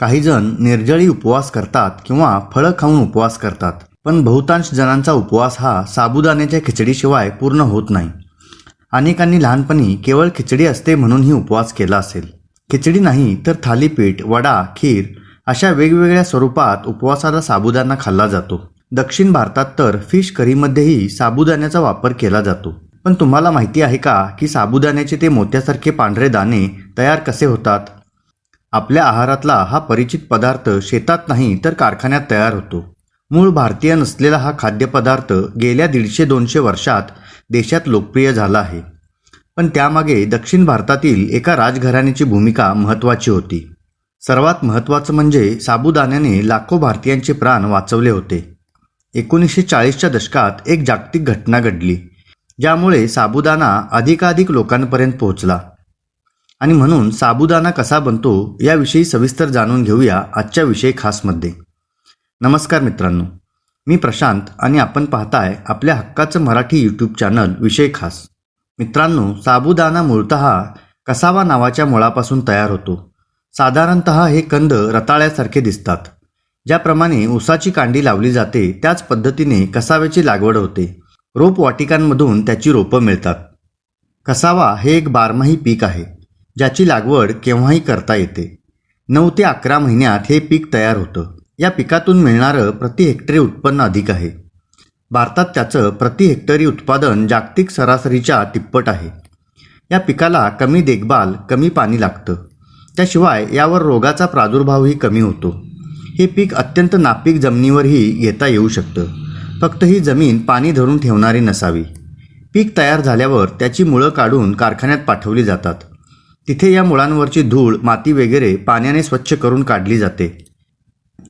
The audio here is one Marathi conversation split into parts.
काहीजण निर्जळी उपवास करतात किंवा फळं खाऊन उपवास करतात. पण बहुतांश जणांचा उपवास हा साबुदाण्याच्या खिचडीशिवाय पूर्ण होत नाही. अनेकांनी लहानपणी केवळ खिचडी असते म्हणूनही उपवास केला असेल. खिचडी नाही तर थालीपीठ वडा खीर अशा वेगवेगळ्या स्वरूपात उपवासाला साबुदाणा खाल्ला जातो. दक्षिण भारतात तर फिश करीमध्येही साबुदाण्याचा वापर केला जातो. पण तुम्हाला माहिती आहे का की साबुदाण्याचे ते मोत्यासारखे पांढरे दाणे तयार कसे होतात? आपल्या आहारातला हा परिचित पदार्थ शेतात नाही तर कारखान्यात तयार होतो. मूळ भारतीय नसलेला हा खाद्यपदार्थ गेल्या दीडशे दोनशे वर्षात देशात लोकप्रिय झाला आहे. पण त्यामागे दक्षिण भारतातील एका राजघराण्याची भूमिका महत्त्वाची होती. सर्वात महत्त्वाचं म्हणजे साबुदाण्याने लाखो भारतीयांचे प्राण वाचवले होते. एकोणीसशे चाळीसच्या दशकात एक जागतिक घटना घडली ज्यामुळे साबुदाणा अधिकाधिक लोकांपर्यंत पोहोचला. आणि म्हणून साबुदाणा कसा बनतो याविषयी सविस्तर जाणून घेऊया आजच्या विषय खासमध्ये नमस्कार मित्रांनो मी प्रशांत आणि आपण पाहताय आपल्या हक्काचं मराठी यूट्यूब चॅनल विषय खास. मित्रांनो साबुदाणा मूळतः कसावा नावाच्या मुळापासून तयार होतो. साधारणत हे कंद रताळ्यासारखे दिसतात. ज्याप्रमाणे ऊसाची कांडी लावली जाते त्याच पद्धतीने कसाव्याची लागवड होते. रोपवाटिकांमधून त्याची रोपं मिळतात. कसावा हे एक बारमाही पीक आहे. ज्याची लागवड केव्हाही करता येते. नऊ ते अकरा महिन्यात हे पीक तयार होतं. या पिकातून मिळणारं प्रति हेक्टरी उत्पन्न अधिक आहे. भारतात त्याचं प्रति हेक्टरी उत्पादन जागतिक सरासरीच्या तिप्पट आहे. या पिकाला कमी देखभाल कमी पाणी लागतं. त्याशिवाय यावर रोगाचा प्रादुर्भावही कमी होतो. हे पीक अत्यंत नापीक जमिनीवरही घेता येऊ शकतं. फक्त ही जमीन पाणी धरून ठेवणारी नसावी. पीक तयार झाल्यावर त्याची मुळं काढून कारखान्यात पाठवली जातात. तिथे या मुळांवरची धूळ माती वगैरे पाण्याने स्वच्छ करून काढली जाते.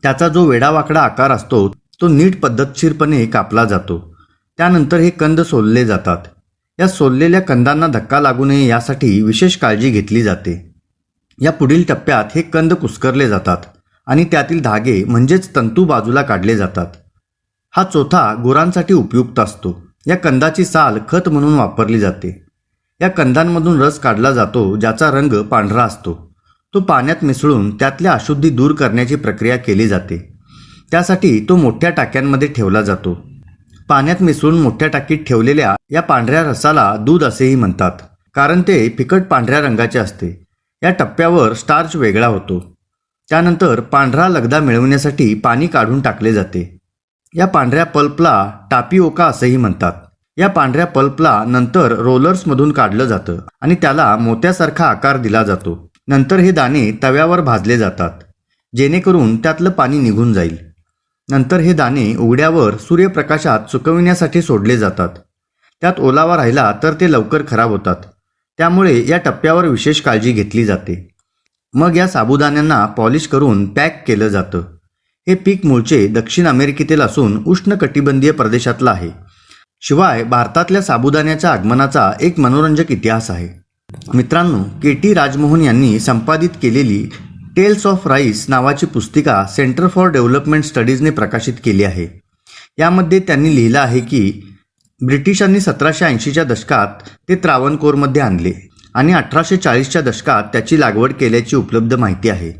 त्याचा जो वेडावाकडा आकार असतो तो नीट पद्धतशीरपणे कापला जातो. त्यानंतर हे कंद सोलले जातात. या सोललेल्या कंदांना धक्का लागू नये यासाठी विशेष काळजी घेतली जाते. या पुढील टप्प्यात हे कंद कुस्करले जातात आणि त्यातील धागे म्हणजेच तंतू बाजूला काढले जातात. हा चौथा गुरांसाठी उपयुक्त असतो. या कंदाची साल खत म्हणून वापरली जाते. या कंदांमधून रस काढला जातो ज्याचा रंग पांढरा असतो. तो पाण्यात मिसळून त्यातल्या अशुद्धी दूर करण्याची प्रक्रिया केली जाते. त्यासाठी तो मोठ्या टाक्यांमध्ये ठेवला जातो. पाण्यात मिसळून मोठ्या टाकीत ठेवलेल्या या पांढऱ्या रसाला दूध असेही म्हणतात कारण ते फिकट पांढऱ्या रंगाचे असते. या टप्प्यावर स्टार्च वेगळा होतो. त्यानंतर पांढरा लगदा मिळवण्यासाठी पाणी काढून टाकले जाते. या पांढऱ्या पल्पला टापिओका असेही म्हणतात. या पांढऱ्या पल्पला नंतर रोलर्समधून काढलं जातं आणि त्याला मोत्यासारखा आकार दिला जातो. नंतर हे दाणे तव्यावर भाजले जातात जेणेकरून त्यातलं पाणी निघून जाईल. नंतर हे दाणे उघड्यावर सूर्यप्रकाशात सुकविण्यासाठी सोडले जातात. त्यात ओलावा राहिला तर ते लवकर खराब होतात. त्यामुळे या टप्प्यावर विशेष काळजी घेतली जाते. मग या साबुदाण्यांना पॉलिश करून पॅक केलं जातं. हे पीक मूळचे दक्षिण अमेरिकेतील असून उष्णकटिबंधीय प्रदेशातलं आहे. शिवाय भारतातल्या साबुदाण्याच्या आगमनाचा एक मनोरंजक इतिहास आहे. मित्रांनो के टी राजमोहन यांनी संपादित केलेली टेल्स ऑफ राईस नावाची पुस्तिका सेंटर फॉर डेव्हलपमेंट स्टडीजने प्रकाशित केली आहे. यामध्ये त्यांनी लिहिलं आहे की ब्रिटिशांनी सतराशे ऐंशीच्या दशकात ते त्रावणकोरमध्ये आणले आणि अठराशे चाळीसच्या दशकात त्याची लागवड केल्याची उपलब्ध माहिती आहे.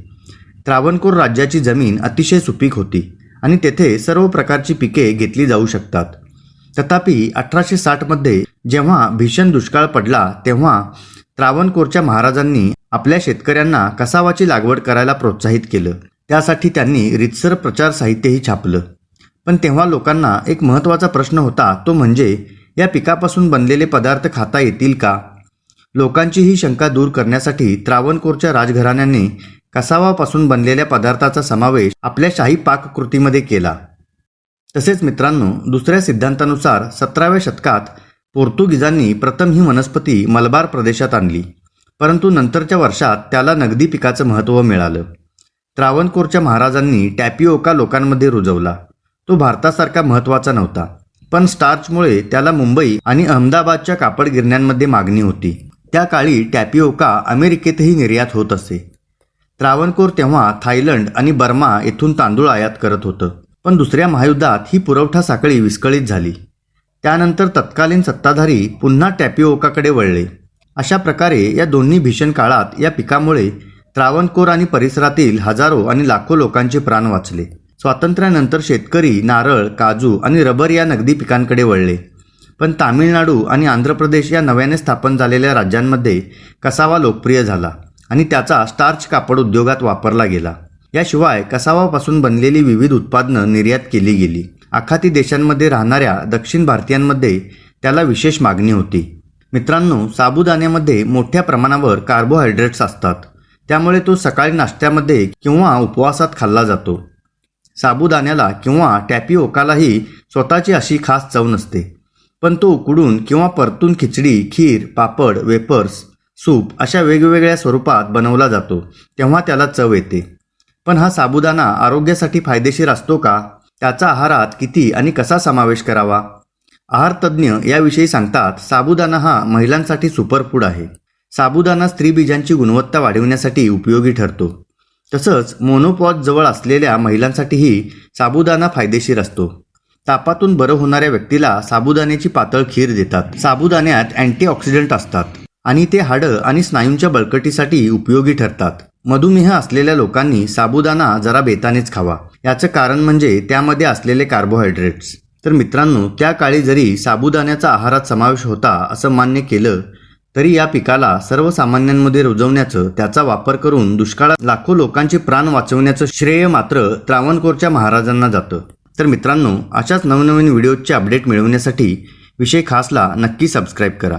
त्रावणकोर राज्याची जमीन अतिशय सुपीक होती आणि तेथे सर्व प्रकारची पिके घेतली जाऊ शकतात. तथापि अठराशे साठमध्ये जेव्हा भीषण दुष्काळ पडला तेव्हा त्रावणकोरच्या महाराजांनी आपल्या शेतकऱ्यांना कसावाची लागवड करायला प्रोत्साहित केलं. त्यासाठी त्यांनी रितसर प्रचार साहित्यही छापलं. पण तेव्हा लोकांना एक महत्त्वाचा प्रश्न होता तो म्हणजे या पिकापासून बनलेले पदार्थ खाता येतील का? लोकांची ही शंका दूर करण्यासाठी त्रावणकोरच्या राजघराण्याने कसावापासून बनलेल्या पदार्थाचा समावेश आपल्या शाही पाककृतीमध्ये केला. तसेच मित्रांनो दुसऱ्या सिद्धांतानुसार सतराव्या शतकात पोर्तुगीजांनी प्रथम ही वनस्पती मलबार प्रदेशात आणली. परंतु नंतरच्या वर्षात त्याला नगदी पिकाचं महत्त्व मिळालं. त्रावणकोरच्या महाराजांनी टॅपिओका लोकांमध्ये रुजवला. तो भारतासारखा महत्त्वाचा नव्हता. पण स्टार्चमुळे त्याला मुंबई आणि अहमदाबादच्या कापड गिरण्यांमध्ये मागणी होती. त्या काळी टॅपिओका अमेरिकेतही निर्यात होत असे. त्रावणकोर तेव्हा थायलंड आणि बर्मा येथून तांदूळ आयात करत होतं. पण दुसऱ्या महायुद्धात ही पुरवठा साखळी विस्कळीत झाली. त्यानंतर तत्कालीन सत्ताधारी पुन्हा टॅपिओकाकडे वळले. अशा प्रकारे या दोन्ही भीषण काळात या पिकामुळे त्रावणकोर आणि परिसरातील हजारो आणि लाखो लोकांचे प्राण वाचले. स्वातंत्र्यानंतर शेतकरी नारळ काजू आणि रबर या नगदी पिकांकडे वळले. पण तामिळनाडू आणि आंध्र प्रदेश या नव्याने स्थापन झालेल्या राज्यांमध्ये कसावा लोकप्रिय झाला आणि त्याचा स्टार्च कापड उद्योगात वापरला गेला. याशिवाय कसावापासून बनलेली विविध उत्पादनं निर्यात केली गेली. आखाती देशांमध्ये राहणाऱ्या दक्षिण भारतीयांमध्ये त्याला विशेष मागणी होती. मित्रांनो साबुदाण्यामध्ये मोठ्या प्रमाणावर कार्बोहायड्रेट्स असतात. त्यामुळे तो सकाळी नाश्त्यामध्ये किंवा उपवासात खाल्ला जातो. साबुदाण्याला किंवा टॅपिओकालाही स्वतःची अशी खास चव नसते. पण तो उकडून किंवा परतून खिचडी खीर पापड वेपर्स सूप अशा वेगवेगळ्या स्वरूपात बनवला जातो तेव्हा त्याला चव येते. पण हा साबुदाणा आरोग्यासाठी फायदेशीर असतो का? त्याचा आहारात किती आणि कसा समावेश करावा? आहार तज्ज्ञ याविषयी सांगतात साबुदाणा हा महिलांसाठी सुपरफूड आहे. साबुदाणा स्त्रीबीजांची गुणवत्ता वाढविण्यासाठी उपयोगी ठरतो. तसंच मोनोपॉज जवळ असलेल्या महिलांसाठीही साबुदाणा फायदेशीर असतो. तापातून बरं होणाऱ्या व्यक्तीला साबुदाण्याची पातळ खीर देतात. साबुदाण्यात अँटीऑक्सिडंट असतात आणि ते हाडं आणि स्नायूंच्या बळकटीसाठी उपयोगी ठरतात. मधुमेह असलेल्या लोकांनी साबुदाणा जरा बेतानेच खावा. याचं कारण म्हणजे त्यामध्ये असलेले कार्बोहायड्रेट्स तर मित्रांनो त्या काळी जरी साबुदाण्याचा आहारात समावेश होता असं मान्य केलं तरी या पिकाला सर्वसामान्यांमध्ये रुजवण्याचं त्याचा वापर करून दुष्काळात लाखो लोकांचे प्राण वाचवण्याचं श्रेय मात्र त्रावणकोरच्या महाराजांना जातं. तर मित्रांनो अशाच नवनवीन व्हिडिओचे अपडेट मिळवण्यासाठी विषय खासला नक्की सबस्क्राईब करा.